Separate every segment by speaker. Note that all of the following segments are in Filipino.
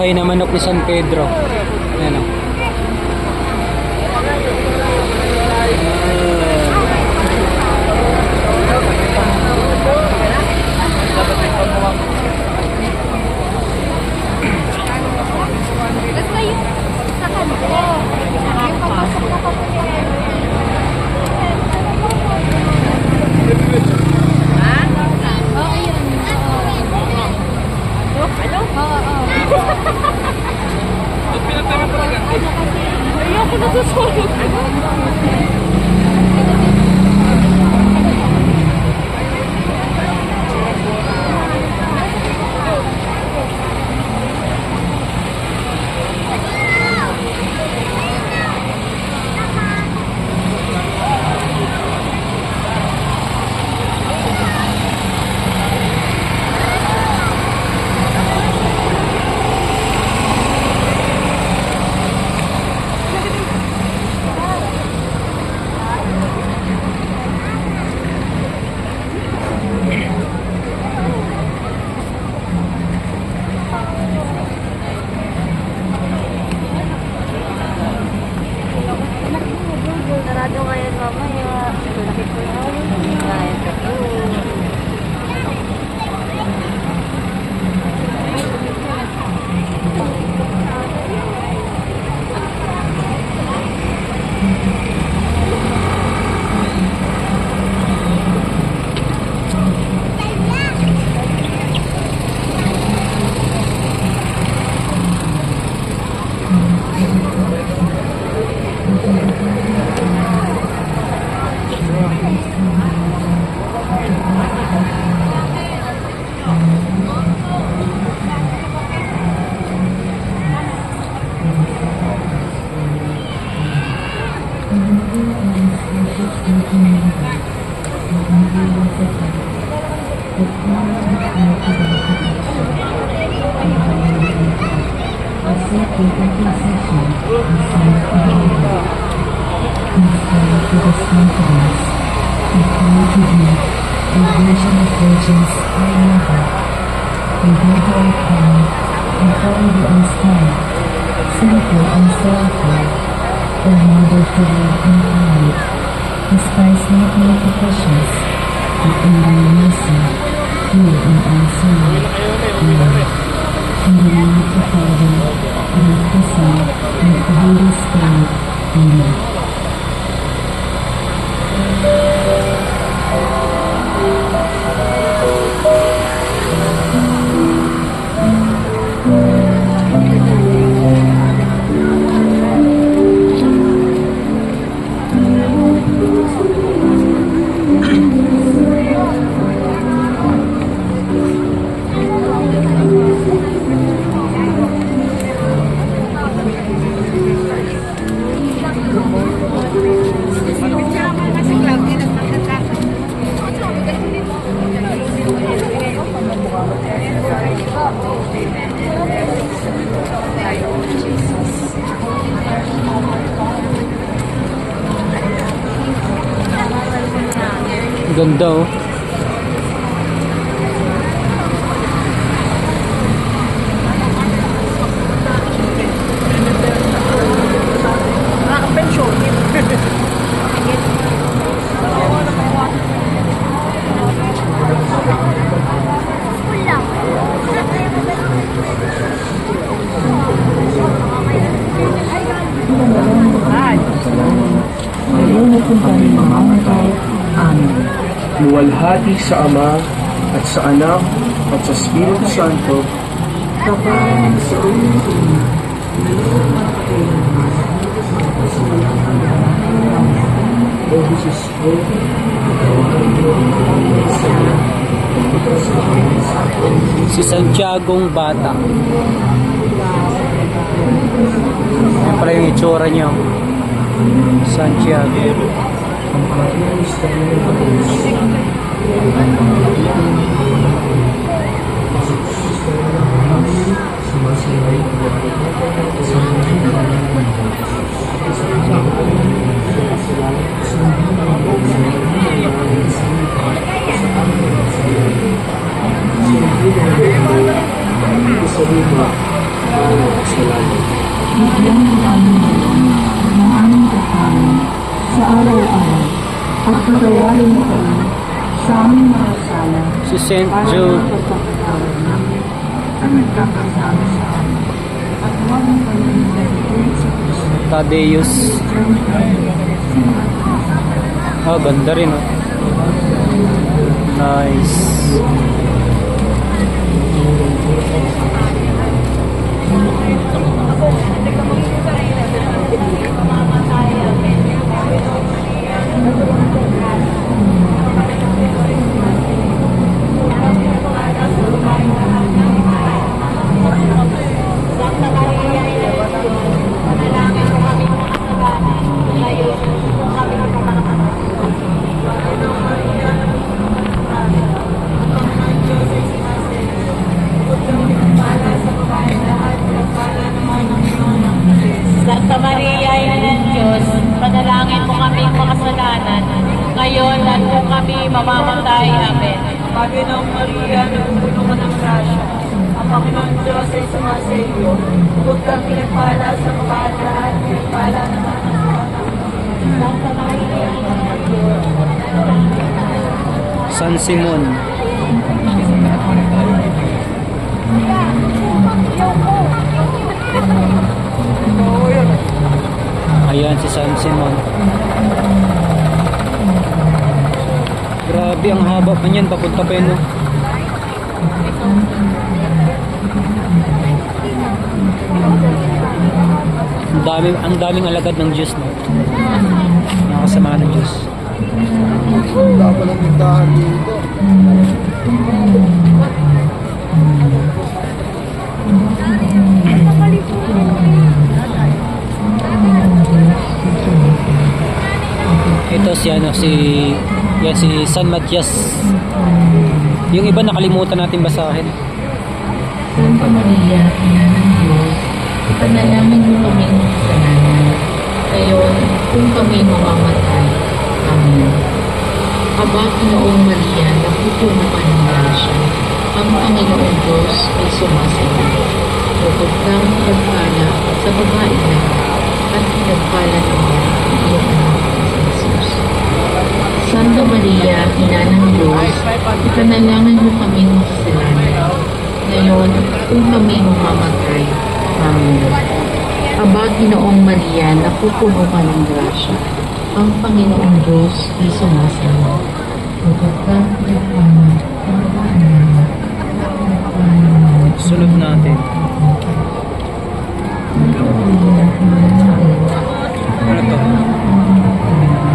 Speaker 1: bahay na manok ni San Pedro. Ayan o.
Speaker 2: 이렇게걸려 서.
Speaker 3: Despise not my professions, but in thy mercy, hear and answer me. Lord. In the name of the Father, and of the Son, and of the Holy Spirit. Amen.
Speaker 4: Luwalhati sa Ama at sa Anak at sa Espiritu Santo, O Jesus ko,
Speaker 1: Si Santiago'ng bata. Yan pala yung itsura niya. Santiago.
Speaker 4: ang いいよ。Sa
Speaker 2: puso.
Speaker 1: Tadeus. Oh, ganda rin oh. Nice. San Simon. Ayan si San Simon. Grabe, ang haba pa niyan. Papunta pa no? Ang daming, ang daming alagad ng Diyos, no? Nakasama ng Diyos. Ito si ano si yan si San Matias. Yung iba nakalimutan natin basahin.
Speaker 2: Santa Maria, ng Diyos, ipanalangin mo kami ng kasalanan. Ngayon, kung kami mamamatay. Amen. Aba, Pinoong Maria, napupuno ka ng grasya. Ang Panginoong Diyos ay sumasayo. Bukod kang pinagpala sa babae lahat, at pinagpala naman ang iyong anak na Jesus. Santa Maria, Ina ng Diyos, ipanalangin mo kami ng kasalanan. Ngayon, kung kami mamamatay. Amen. Aba, Ginoong Maria, napupuno ka ng grasya. Ang Panginoong Diyos ay at pinagpala naman
Speaker 1: Sunod natin. Ano to?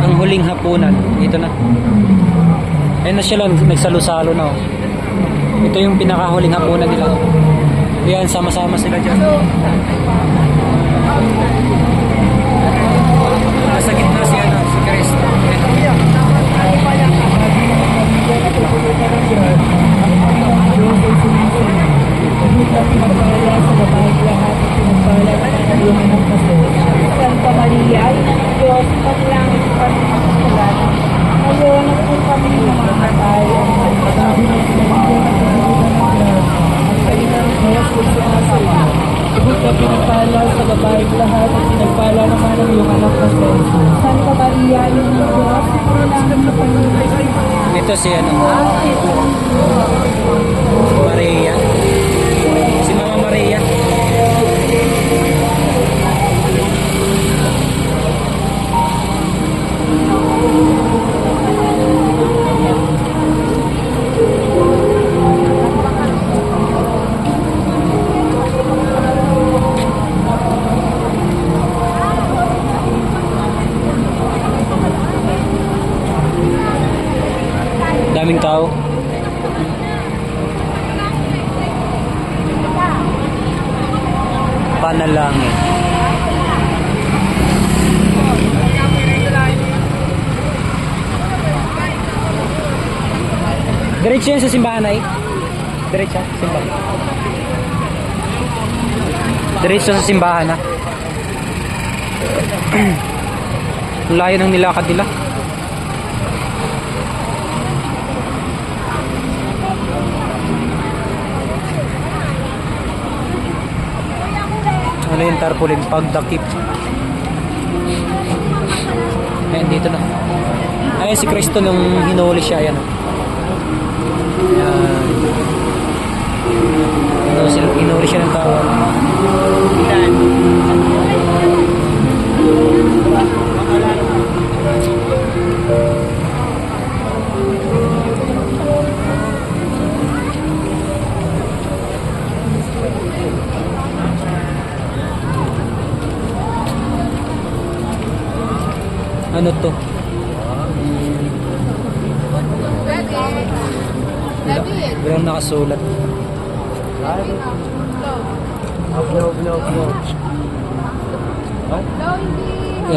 Speaker 1: Ang huling hapunan. Ito na. Ayun na sila, nagsalo-salo na. oh. Ito yung pinakahuling hapunan nila. Yan, sama-sama sila dyan. Nasa gitna si ano, si Cristo.
Speaker 5: Santa Maria, Ina ng Diyos, panalangin mo kami ng kasalanan. Ngayon, at kung kami mamamatay. Bukod ka pinagpala sa babaeng lahat at pinagpala naman ang iyong anak na Jesus. Santa Maria, Ina ng Diyos, kami ng kasalanan.
Speaker 1: Ito si ano, si Maria. Maria. Daming tao. Panalangin. Diretso yan sa simbahan ay. Diretso, simbahan. Diretso sa simbahan. Ang layo ng nilakad nila. Ano yung tarpaulin? Pagdakip. Ayan, dito na. Ayan si Kristo nung hinuli siya. Ayan. Ayan. Hinuli siya, ng tao. Ano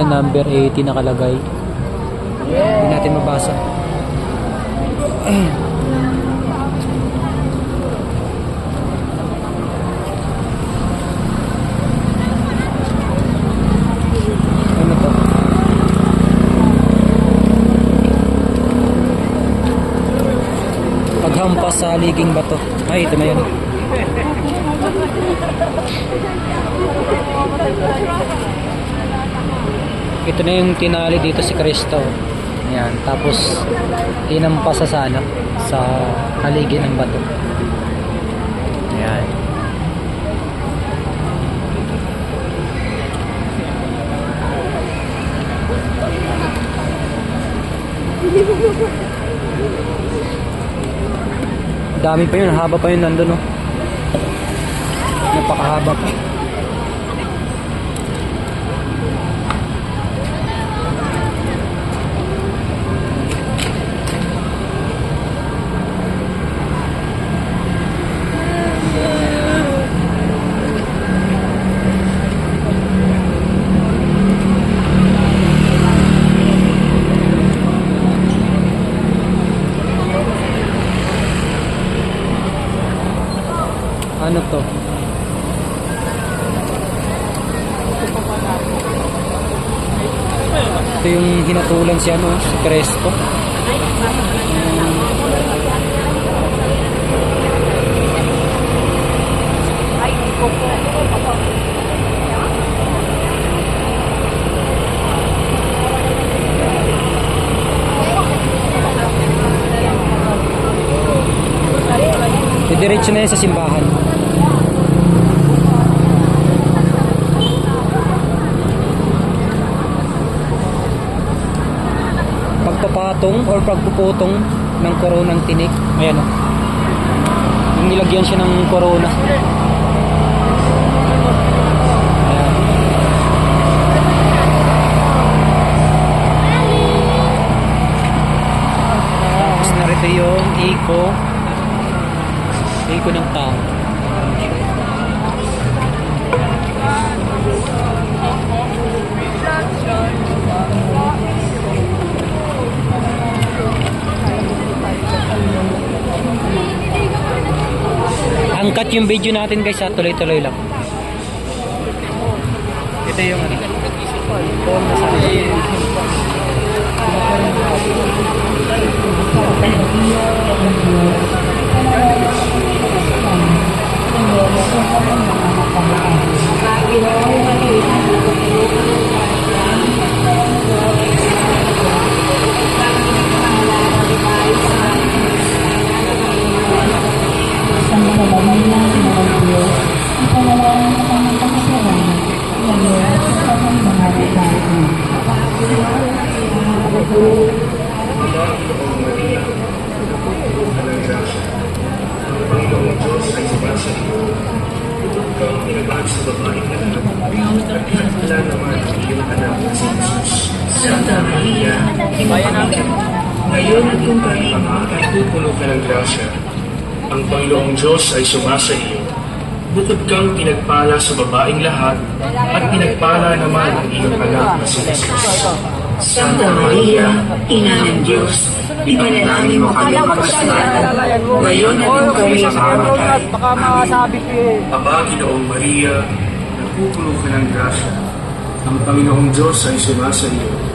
Speaker 1: number 80 nakalagay. Hindi natin mabasa. ano to? Paghampas sa liging bato. Ay, ito na yun. Ito na yung tinali dito si Kristo. Ayan. Tapos, hinampas sa sana sa haligi ng bato. Ayan. Dami pa yun, haba pa yun nandun, no? Napakahaba pa. Ano to? Ito yung hinatulan si ano, si Cresto. Didiretso na yan sa simbahan. Pagpapatong or pagpuputong ng koronang tinik. Ayan o. Yung nilagyan siya ng corona. Tapos narito yung iko. Iko ng tao. Angkat yung video natin guys ha, tuloy-tuloy lang. Ito yung ano. Phone na sa
Speaker 2: ngayon
Speaker 4: at kung kami nagpupuno ka ng grasya, ang Panginoong Diyos ay sumasa iyo. Bukod kang pinagpala sa babaeng lahat at pinagpala naman ang iyong anak na si Jesus. Santa Maria, Ina ng Diyos, ipanalangin mo kami ang kasalanan. Ngayon at kung kami
Speaker 1: masabi ko eh.
Speaker 4: Aba, Ginoong Maria, nagpupuno ka ng grasya. Ang Panginoong Diyos ay sumasa iyo.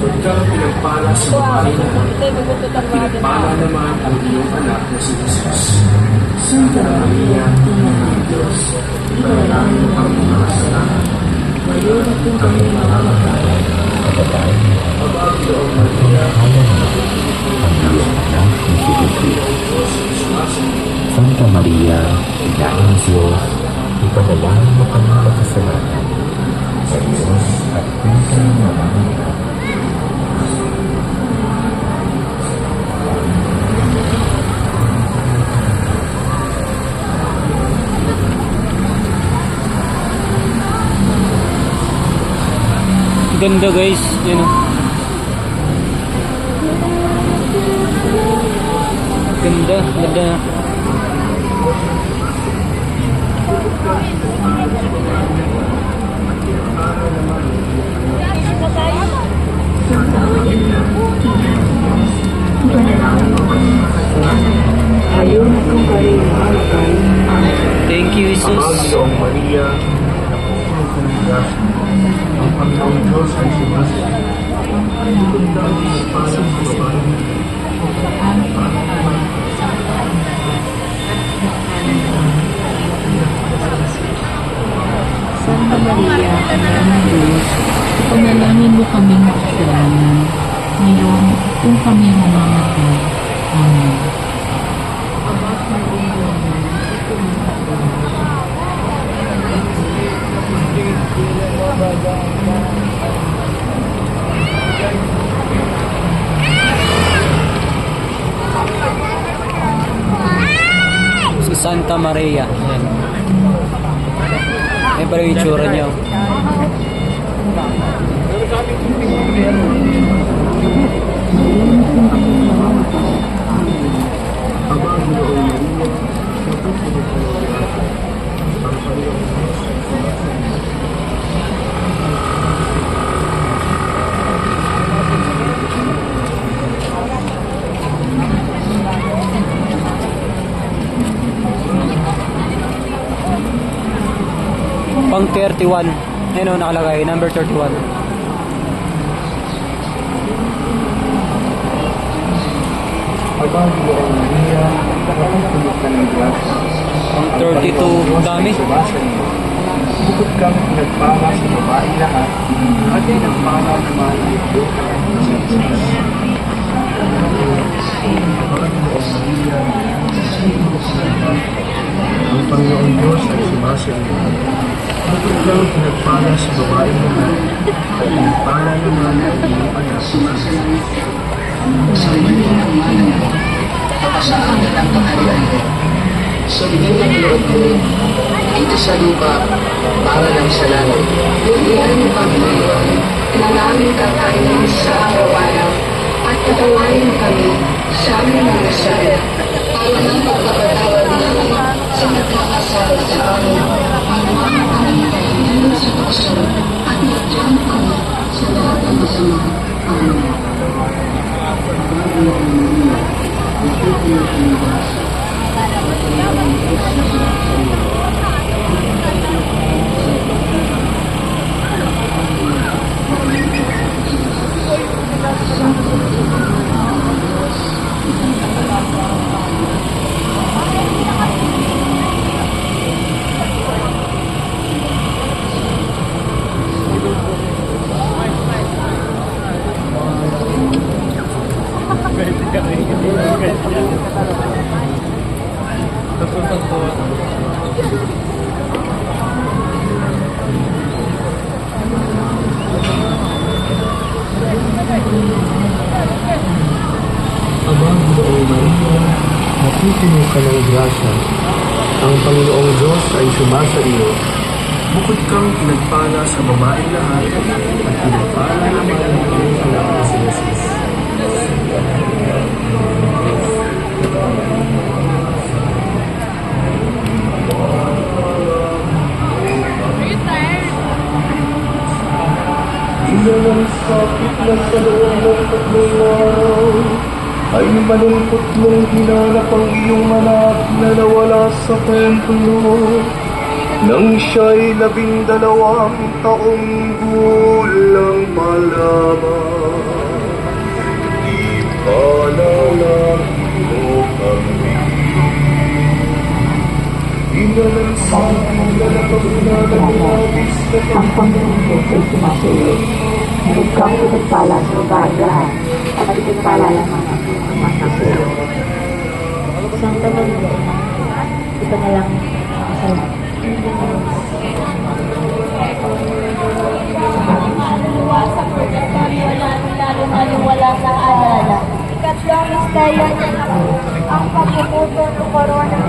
Speaker 4: Bukod kang pinagpala sa babae lahat, pinagpala naman ang iyong anak na si Jesus. Santa Maria, Ina ng Diyos, ipanalangin kami mga kasalanan. Ngayon at kung kami namamatay, Pabagyoong Maria,
Speaker 6: Santa Maria, Ina ng Diyos, ipanalangin mo kami makasalanan sa Diyos at kung kami namamatay.
Speaker 1: Ganda guys. Yan o. Ganda. Ganda. Thank you, Jesus.
Speaker 4: Ng grasya. Ang Panginoong Diyos ay sumasayo. Bukod kang pinagpala sa babae.
Speaker 2: Santa Maria, Ina ng Diyos, ipanalangin mo kami makasalanan. Ngayon, kung kami mamamatay. Amen.
Speaker 1: Santa Maria. Yan. Yan pala yung itsura niya. oh.
Speaker 4: Pabagyoong Maria, napupuno ka ng grasya. Ang Panginoong Diyos ay sumasayo.
Speaker 1: Pang 31. Ayun o, nakalagay. Number 31.
Speaker 4: Pabagyoong Maria, napupuno ka ng grasya. Ang
Speaker 1: 32. Dami.
Speaker 4: Bukod kang pinagpala sa babae lahat, at pinagpala naman ang ito. Ang Panginoong Diyos ay sumasayo. Bukod kang pinagpala sa babae at pinagpala naman ang iyong anak na si Jesus.
Speaker 7: sa bigyan ng loob mo dito sa lupa para lang sa langit. Bigyan mo kami ngayon ng aming kakainin sa araw-araw at patawarin mo kami sa aming mga sala para ng pagpapatawad namin sa nagkakasala sa amin. Panginoon kami ng sa tukso at magdiyan kami sa lahat ng masama. Amen.
Speaker 4: Amang Buong Maria, napupuno ka grasya. Ang Panginoong Diyos ay sumasa iyo. Bukod kang pinagpala sa babae lahat, at pinagpala naman ang iyong anak na si Jesus. Iyan ang sakit na sa loob ng tatlong araw ay malungkot mong hinanap ang iyong anak na nawala sa templo nang siya'y labing dalawang taong gulang pa lamang. Ipanalangin mo kami. Ina
Speaker 2: Ang Panginoon ay sumasayo. Huwag kang pinagpala sa lahat at pinagpala lamang sumasayo. Santa Maria, ito na lang ang
Speaker 8: lalo wala sa alala.
Speaker 9: Ikatlong niya ang pagpuputo ng korona.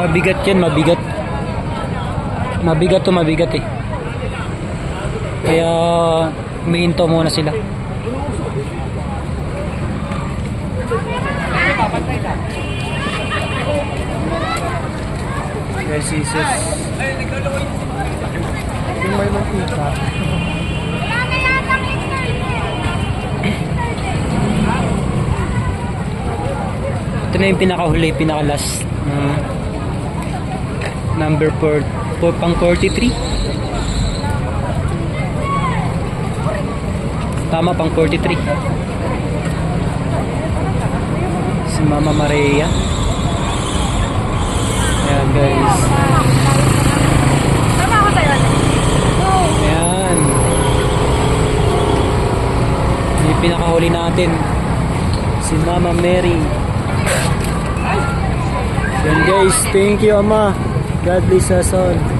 Speaker 1: Mabigat yan, mabigat. Mabigat to mabigat eh. Kaya umihinto muna sila. Yes, Jesus. Yung may mantika. Ito na yung pinakahuli, pinaka-last. Uh, number 4, for, pang 43. Tama, pang 43. Si Mama Maria. Ayan guys.
Speaker 9: Tama ako sa'yo.
Speaker 1: Ayan. Yung pinakahuli natin. Si Mama Mary. Yan guys, thank you Ama. God bless us all.